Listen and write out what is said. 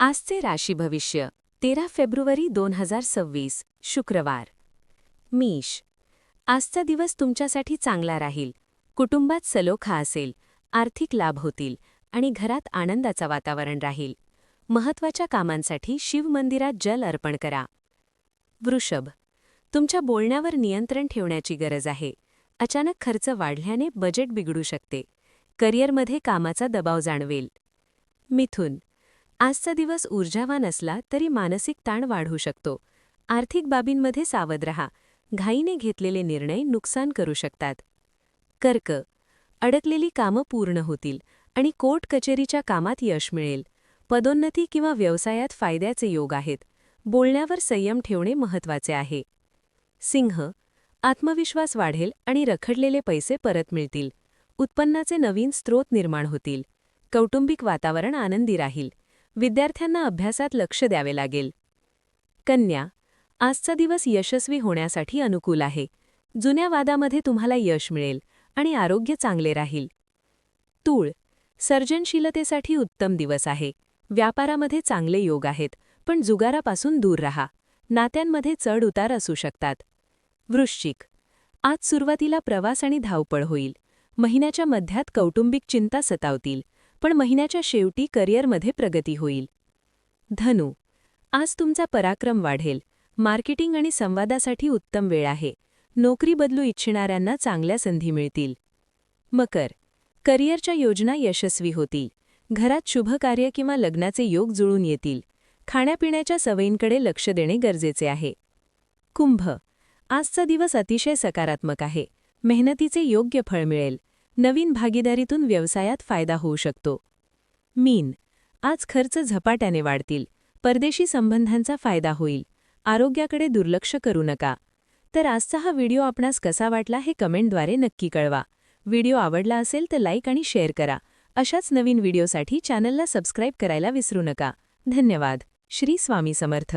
आजचे राशी भविष्य तेरा फेब्रुवारी दोन हजार सव्वीस शुक्रवार. मीश आजचा दिवस तुमच्यासाठी चांगला राहील. कुटुंबात सलोखा असेल आर्थिक लाभ होतील आणि घरात आनंदाचा वातावरण राहील. महत्त्वाच्या कामांसाठी शिवमंदिरात जल अर्पण करा. वृषभ. तुमच्या बोलण्यावर नियंत्रण ठेवण्याची गरज आहे. अचानक खर्च वाढल्याने बजेट बिघडू शकते. करिअरमध्ये कामाचा दबाव जाणवेल. मिथुन. आजचा दिवस ऊर्जावान असला तरी मानसिक ताण वाढू शकतो. आर्थिक बाबींमध्ये सावध रहा. घाईने घेतलेले निर्णय नुकसान करू शकतात. कर्क. अडकलेली कामं पूर्ण होतील आणि कोर्ट कचेरीच्या कामात यश मिळेल. पदोन्नती किंवा व्यवसायात फायद्याचे योग आहेत. बोलण्यावर संयम ठेवणे महत्त्वाचे आहे. सिंह. आत्मविश्वास वाढेल आणि रखडलेले पैसे परत मिळतील. उत्पन्नाचे नवीन स्रोत निर्माण होतील. कौटुंबिक वातावरण आनंदी राहील. विद्यार्थ्यांना अभ्यासात लक्ष द्यावे लागेल. कन्या आजचा दिवस यशस्वी होण्यासाठी अनुकूल आहे. जुन्या वादामध्ये तुम्हाला यश मिळेल आणि आरोग्य चांगले राहील. तूळ सर्जनशीलतेसाठी उत्तम दिवस आहे. व्यापारामध्ये चांगले योग आहेत पण जुगारापासून दूर रहा. नात्यांमध्ये चढ उतार असू शकतात. वृश्चिक आज सुरुवातीला प्रवास आणि धावपळ होईल. महिन्याच्या मध्यात कौटुंबिक चिंता सतावतील. पण महिन्याच्या शेवटी करिअरमध्ये प्रगती होईल. धनु आज तुमचा पराक्रम वाढेल. मार्केटिंग आणि संवादासाठी उत्तम वेळ आहे. नोकरी बदलू इच्छिणाऱ्यांना चांगल्या संधी मिळतील. मकर करिअरच्या योजना यशस्वी होतील. घरात शुभकार्य किंवा लग्नाचे योग जुळून येतील. खाण्यापिण्याच्या सवयींकडे लक्ष देणे गरजेचे आहे. कुंभ आजचा दिवस अतिशय सकारात्मक आहे. मेहनतीचे योग्य फळ मिळेल. नवीन भागीदारीतून व्यवसायात फायदा होऊ शकतो. मीन. आज खर्च झपाट्याने वाढतील. परदेशी संबंधांचा फायदा होईल. आरोग्याकडे दुर्लक्ष करू नका. तर आजचा हा व्हिडिओ आपणास कसा वाटला हे कमेंटद्वारे नक्की कळवा. व्हिडिओ आवडला असेल तर लाईक आणि शेअर करा. अशाच नवीन व्हिडिओसाठी चॅनलला सबस्क्राईब करायला विसरू नका. धन्यवाद. श्री स्वामी समर्थ.